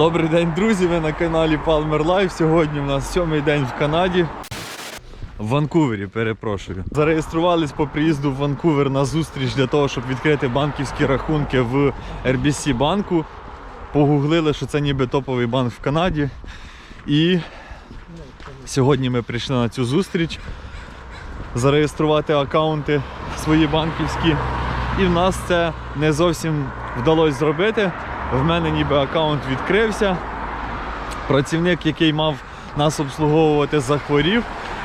Добрий день, друзі! Ви на каналі Palmer Life. Сьогодні у нас сьомий день в Канаді. В Ванкувері, перепрошую. Зареєструвались по приїзду в Ванкувер на зустріч для того, щоб відкрити банківські рахунки в RBC банку. Погуглили, що це ніби топовий банк в Канаді. І сьогодні ми прийшли на цю зустріч зареєструвати аккаунти свої банківські. І в нас це не зовсім вдалося зробити. В мене ніби аккаунт відкрився. Працівник, який мав нас обслуговувати, захворів,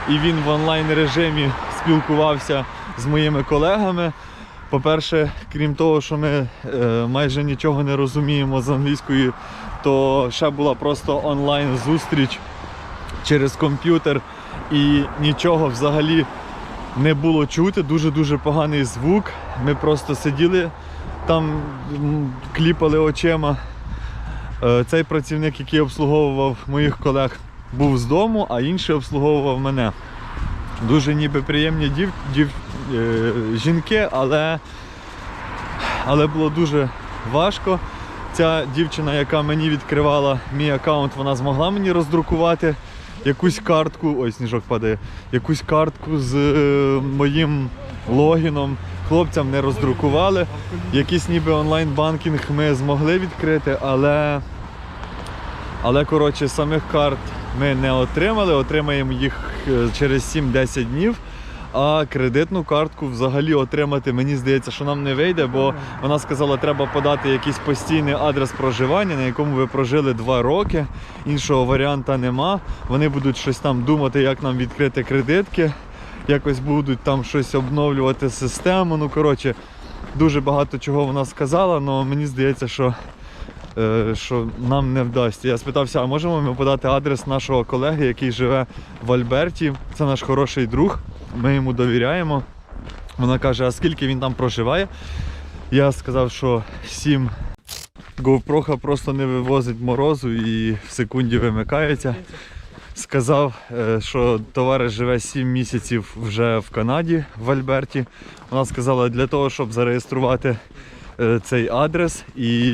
і він в онлайн режимі спілкувався з моїми колегами. По-перше, крім того, що ми е, майже нічого не розуміємо з англійської, то ще була просто онлайн зустріч через комп'ютер і нічого взагалі не було чути, дуже-дуже поганий звук. Ми просто сиділи там, кліпали очима. Е, Цей працівник, який обслуговував моїх колег, був з дому, а інший обслуговував мене. Дуже ніби приємні дів, дів, е, жінки, але, але було дуже важко. Ця дівчина, яка мені відкривала мій аккаунт, вона змогла мені роздрукувати якусь картку, ой, сніжок падає, якусь картку з е, моїм логіном. Хлопцям не роздрукували. Якийсь ніби онлайн-банкінг ми змогли відкрити, але, але коротше, самих карт ми не отримали, отримаємо їх е, через 7-10 днів. А кредитну картку взагалі отримати, мені здається, що нам не вийде, бо вона сказала, треба подати якийсь постійний адрес проживання, на якому ви прожили 2 роки. Іншого варіанта нема. Вони будуть щось там думати, як нам відкрити кредитки, якось будуть там щось обновлювати систему. Ну, коротше, дуже багато чого вона сказала, але мені здається, що, е, що нам не вдасться. Я спитався, а можемо ми подати адрес нашого колеги, який живе в Альберті. Це наш хороший друг. Ми йому довіряємо. Вона каже, а скільки він там проживає? Я сказав, що 7 GoPro просто не вивозить морозу і в секунді вимикається. Сказав, е, що товариш живе 7 місяців вже в Канаді, в Альберті. Вона сказала, для того, щоб зареєструвати е, цей адрес і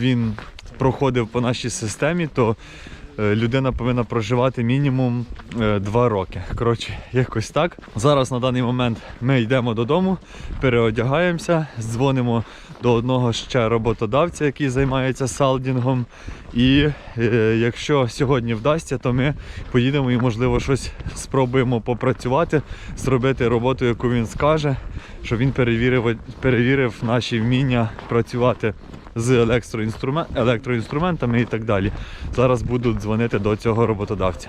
він проходив по нашій системі, то людина повинна проживати мінімум 2 роки. Коротше, якось так. Зараз на даний момент ми йдемо додому, переодягаємося, дзвонимо до одного ще роботодавця, який займається салдінгом. І е, якщо сьогодні вдасться, то ми поїдемо і, можливо, щось спробуємо попрацювати, зробити роботу, яку він скаже, щоб він перевірив, перевірив наші вміння працювати з електроінструмен- електроінструментами і так далі. Зараз буду дзвонити до цього роботодавця.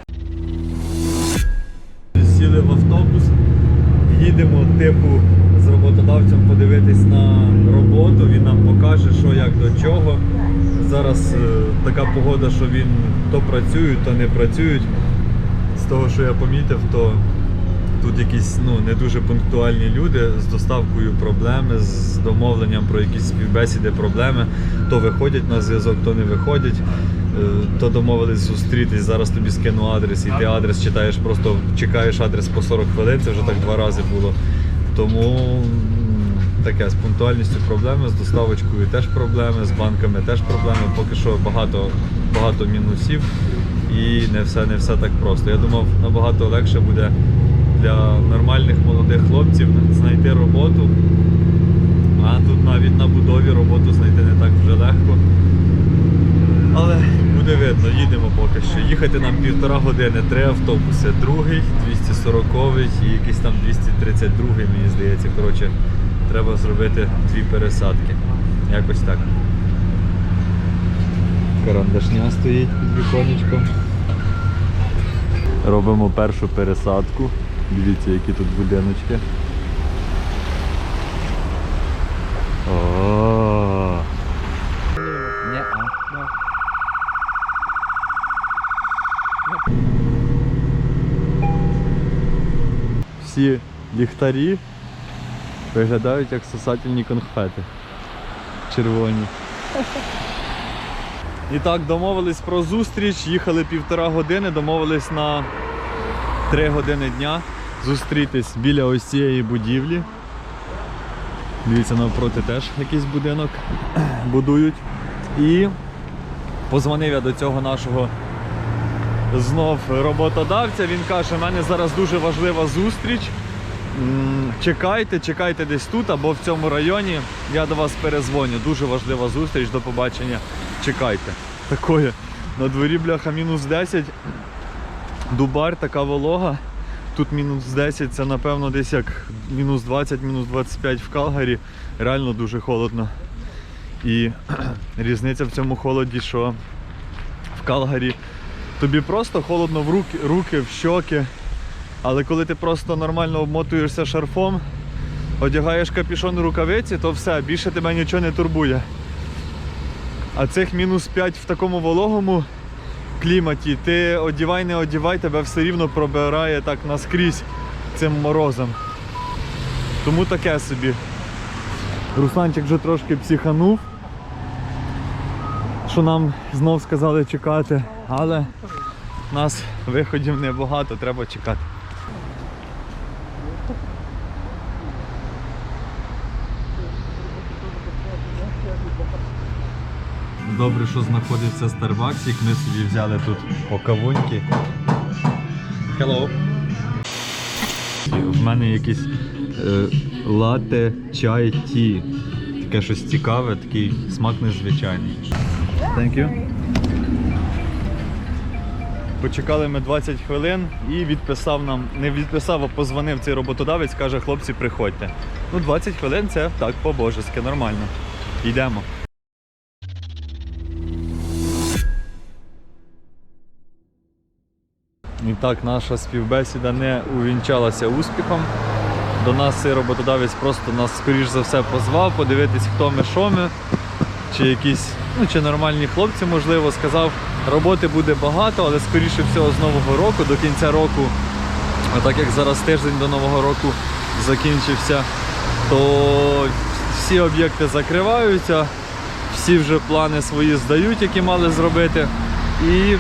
Сіли в автобус, їдемо типу з роботодавцем подивитись на роботу. Він нам покаже, що як до чого. Зараз е, така погода, що він то працюють, то не працюють. З того, що я помітив, то тут якісь ну, не дуже пунктуальні люди з доставкою проблеми, з домовленням про якісь співбесіди, проблеми. То виходять на зв'язок, то не виходять. Е, То домовились зустрітись, зараз тобі скину адрес, і ти адрес читаєш, просто чекаєш адрес по 40 хвилин, це вже так два рази було. Тому таке з пунктуальністю проблеми, з доставочкою теж проблеми, з банками теж проблеми. Поки що багато, багато мінусів і не все, не все так просто. Я думав, набагато легше буде для нормальних молодих хлопців знайти роботу. А тут навіть на будові роботу знайти не так вже легко. Але буде видно, їдемо поки що. Їхати нам півтора години, три автобуси. Другий, 240 і якийсь там 232, мені здається. Коротше, треба зробити дві пересадки. Якось так. Карандашня стоїть під віконечком. Робимо першу пересадку. Дивіться, які тут будиночки. О. Всі ліхтарі виглядають як сосательні конфети. Червоні. І так, домовились про зустріч, їхали півтора години, домовились на три години дня зустрітись біля ось цієї будівлі. Дивіться, навпроти теж якийсь будинок будують. І Позвонив я до цього нашого знов роботодавця. Він каже, в мене зараз дуже важлива зустріч. Чекайте, чекайте десь тут або в цьому районі. Я до вас перезвоню. Дуже важлива зустріч. До побачення. Чекайте. Такое. На дворі, бляха, мінус 10. Дубар, така волога. Тут мінус 10, це напевно десь як мінус 20, мінус 25 в Калгарі. Реально дуже холодно. І різниця в цьому холоді, що в Калгарі тобі просто холодно в руки, руки, в щоки. Але коли ти просто нормально обмотуєшся шарфом, одягаєш капюшон і рукавиці, то все, більше тебе нічого не турбує. А цих мінус 5 в такому вологому кліматі, ти одівай, не одівай, тебе все рівно пробирає так наскрізь цим морозом. Тому таке собі. Русланчик вже трошки психанув, що нам знов сказали чекати, але нас виходів небагато, треба чекати. Добре, що знаходиться Старбаксик. Ми собі взяли тут по кавуньки. Hello. В мене якийсь е, лате чай ті. Таке щось цікаве, такий смак незвичайний. Thank you. Почекали ми 20 хвилин і відписав нам, не відписав, а позвонив цей роботодавець, каже, хлопці, приходьте. Ну, 20 хвилин це так по-божески, нормально. Йдемо. І так, наша співбесіда не увінчалася успіхом. До нас цей роботодавець просто нас, скоріш за все, позвав, подивитись, хто ми, що ми, чи якісь, ну чи нормальні хлопці, можливо, сказав, роботи буде багато, але скоріше всього з Нового року, до кінця року, а так як зараз тиждень до Нового року закінчився, то всі об'єкти закриваються, всі вже плани свої здають, які мали зробити. І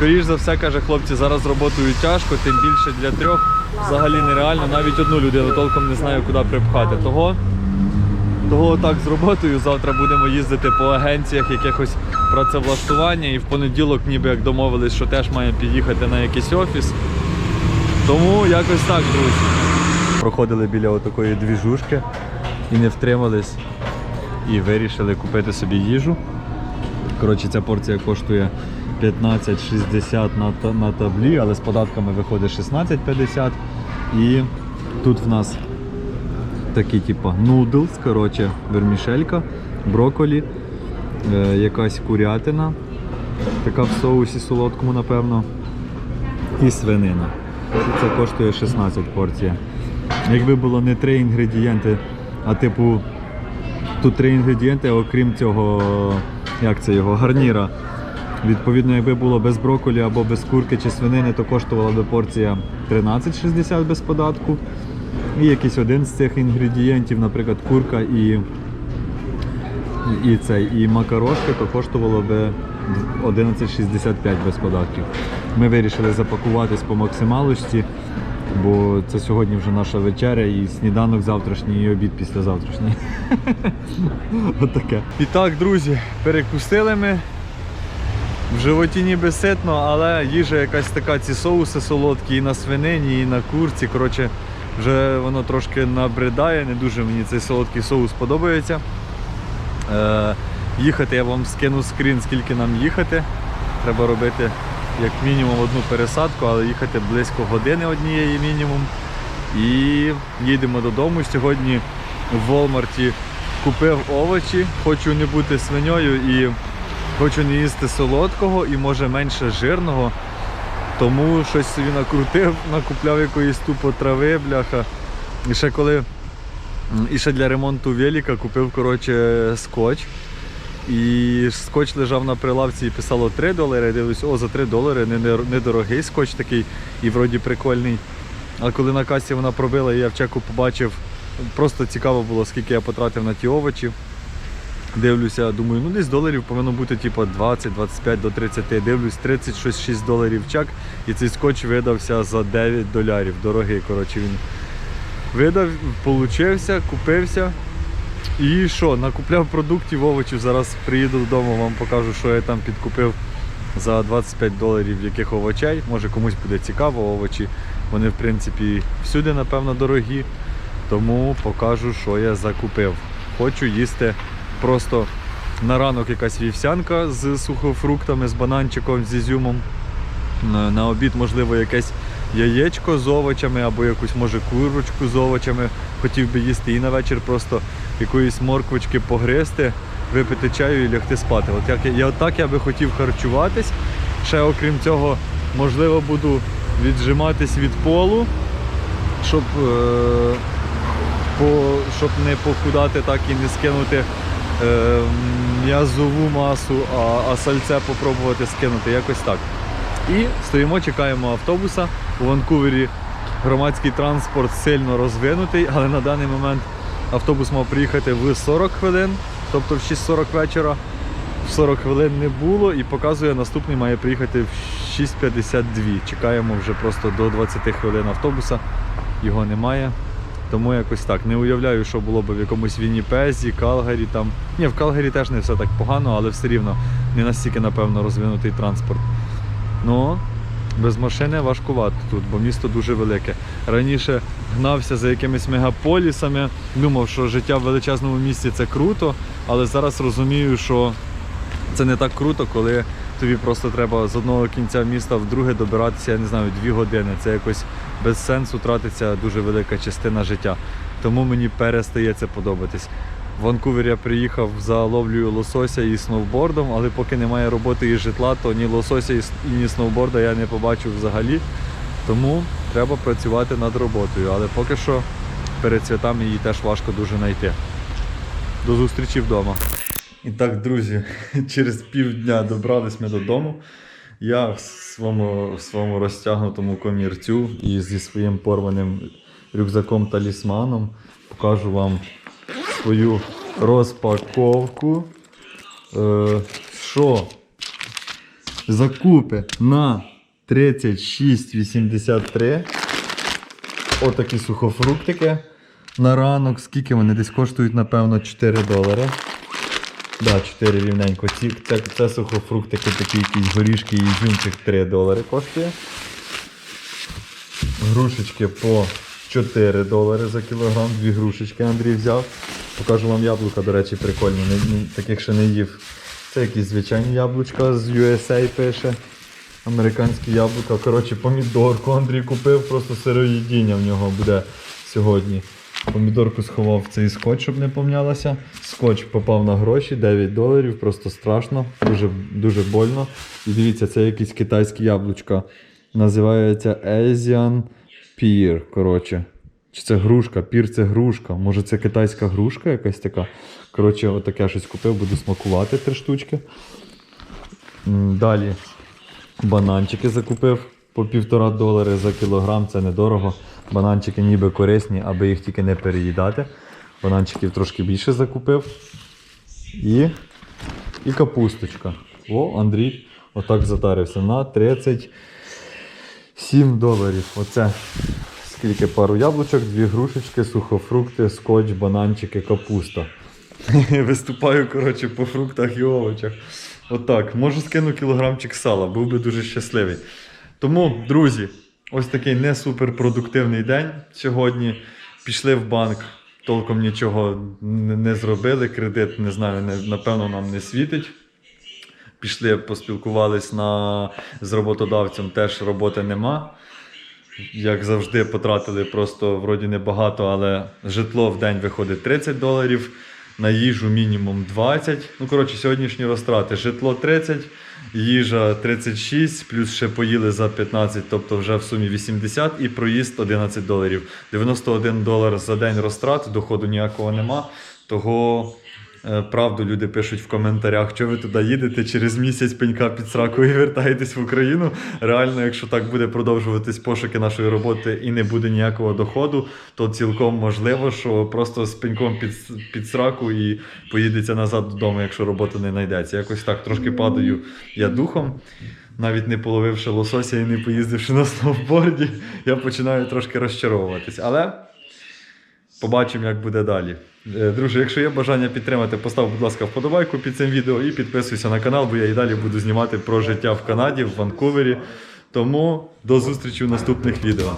скоріш за все, каже хлопці, зараз роботою тяжко, тим більше для трьох взагалі нереально. Навіть одну людину толком не знаю, куди припхати. Того, того так з роботою завтра будемо їздити по агенціях якихось працевлаштування і в понеділок ніби як домовились, що теж маємо під'їхати на якийсь офіс. Тому якось так, друзі. Проходили біля отакої двіжушки і не втримались і вирішили купити собі їжу. Коротше, ця порція коштує 15,60 на, на таблі, але з податками виходить 16,50. І тут в нас такі, типу, нудлс, коротше, вермішелька, броколі, е, якась курятина, така в соусі солодкому, напевно, і свинина. Це коштує 16 порція. Якби було не три інгредієнти, а типу Тут три інгредієнти, окрім цього, як це його, гарніра. Відповідно, якби було без брокколі або без курки чи свинини, то коштувала би порція 13,60 без податку. І якийсь один з цих інгредієнтів, наприклад, курка і, і, цей, і макарошки, то коштувало би 11,65 без податків. Ми вирішили запакуватись по максималості, бо це сьогодні вже наша вечеря і сніданок завтрашній, і обід післязавтрашній. Отаке. І так, друзі, перекусили ми. В животі ніби ситно, але їжа якась така, ці соуси солодкі і на свинині, і на курці. Коротше, вже воно трошки набридає, не дуже мені цей солодкий соус подобається. Е, їхати я вам скину скрін, скільки нам їхати. Треба робити як мінімум одну пересадку, але їхати близько години однієї мінімум. І їдемо додому. Сьогодні в Волмарті купив овочі, хочу не бути свиньою і хочу не їсти солодкого і може менше жирного. Тому щось собі накрутив, накупляв якоїсь тупо трави, бляха. І ще коли і ще для ремонту велика купив коротше, скотч. І скотч лежав на прилавці і писало 3 долари. Я дивлюсь, о, за 3 долари не- не- недорогий скотч такий і вроді прикольний. А коли на касі вона пробила, я в чеку побачив, просто цікаво було, скільки я потратив на ті овочі. Дивлюся, думаю, ну десь доларів повинно бути типу 20, 25 до 30. Дивлюсь, 36 доларів чек, і цей скотч видався за 9 доларів. Дорогий, коротше, він видав, получився, купився. І що, накупляв продуктів, овочів. Зараз приїду додому, вам покажу, що я там підкупив за 25 доларів яких овочей. Може комусь буде цікаво овочі. Вони в принципі всюди, напевно, дорогі. Тому покажу, що я закупив. Хочу їсти просто на ранок якась вівсянка з сухофруктами, з бананчиком, з ізюмом. На, обід, можливо, якесь яєчко з овочами або якусь, може, курочку з овочами хотів би їсти. І на вечір просто якоїсь морквочки погризти, випити чаю і лягти спати. От як я, отак я би хотів харчуватись. Ще окрім цього, можливо, буду віджиматись від полу, щоб, е, по, щоб не похудати так і не скинути м'язову масу, а, а сальце попробувати скинути. Якось так. І стоїмо, чекаємо автобуса. У Ванкувері громадський транспорт сильно розвинутий, але на даний момент автобус мав приїхати в 40 хвилин, тобто в 6.40 вечора. В 40 хвилин не було і показує, наступний має приїхати в 6.52. Чекаємо вже просто до 20 хвилин автобуса, його немає. Тому якось так. Не уявляю, що було б в якомусь Вінніпезі, Калгарі там. Ні, в Калгарі теж не все так погано, але все рівно не настільки, напевно, розвинутий транспорт. Ну, без машини важкувато тут, бо місто дуже велике. Раніше гнався за якимись мегаполісами, думав, що життя в величезному місті це круто, але зараз розумію, що це не так круто, коли тобі просто треба з одного кінця міста в друге добиратися, я не знаю, дві години. Це якось без сенсу тратиться дуже велика частина життя. Тому мені перестає це подобатись. В Ванкувер я приїхав за ловлею лосося і сноубордом, але поки немає роботи і житла, то ні лосося і ні сноуборда я не побачив взагалі. Тому треба працювати над роботою. Але поки що перед святами її теж важко дуже знайти. До зустрічі вдома. І так, друзі, через півдня добрались ми додому. Я в своєму, в своєму розтягнутому комірцю і зі своїм порваним рюкзаком-талісманом покажу вам свою розпаковку. Е, що? Закупи на 36,83. Отакі сухофруктики на ранок. Скільки вони десь коштують, напевно, 4 долари. Да, 4 рівненько. Ці, це, це сухофруктики, такі якісь горішки і ізюмчик 3 долари коштує. Грушечки по 4 долари за кілограм. Дві грушечки Андрій взяв. Покажу вам яблука, до речі, прикольні. Таких ще не їв. Це якісь звичайні яблучка з USA пише. Американські яблука. Коротше, помідорку Андрій купив, просто сироїдіння в нього буде сьогодні. Помідорку сховав цей скотч, щоб не помнялася. Скотч попав на гроші, 9 доларів, просто страшно, дуже, дуже больно. І дивіться, це якісь китайські яблучка. Називається Asian Pear. Коротше. Чи це грушка? Пір це грушка. Може це китайська грушка якась така. Коротше, отаке щось купив, буду смакувати три штучки. Далі бананчики закупив по півтора долари за кілограм, це недорого. Бананчики ніби корисні, аби їх тільки не переїдати. Бананчиків трошки більше закупив. І, і капусточка. О, Андрій отак затарився на 37 доларів. Оце скільки пару яблучок, дві грушечки, сухофрукти, скотч, бананчики, капуста. Виступаю, коротше, по фруктах і овочах. Отак. Можу скину кілограмчик сала, був би дуже щасливий. Тому, друзі, ось такий не суперпродуктивний день сьогодні. Пішли в банк, толком нічого не зробили. Кредит, не знаю, не, напевно, нам не світить. Пішли, поспілкувались на, з роботодавцем, теж роботи нема. Як завжди, потратили просто вроді небагато, але житло в день виходить 30 доларів, на їжу мінімум 20. Ну, коротше, сьогоднішні розтрати. Житло 30, їжа 36, плюс ще поїли за 15, тобто вже в сумі 80 і проїзд 11 доларів. 91 долар за день розтрат, доходу ніякого нема. Того правду люди пишуть в коментарях, що ви туди їдете через місяць пенька під сраку і вертаєтесь в Україну. Реально, якщо так буде продовжуватись пошуки нашої роботи і не буде ніякого доходу, то цілком можливо, що просто з пеньком під, під сраку і поїдеться назад додому, якщо робота не знайдеться. Якось так трошки падаю я духом. Навіть не половивши лосося і не поїздивши на сноуборді, я починаю трошки розчаровуватись. Але Побачимо, як буде далі. Е, Друже, якщо є бажання підтримати, постав, будь ласка, вподобайку під цим відео і підписуйся на канал, бо я і далі буду знімати про життя в Канаді, в Ванкувері. Тому до зустрічі в наступних відео.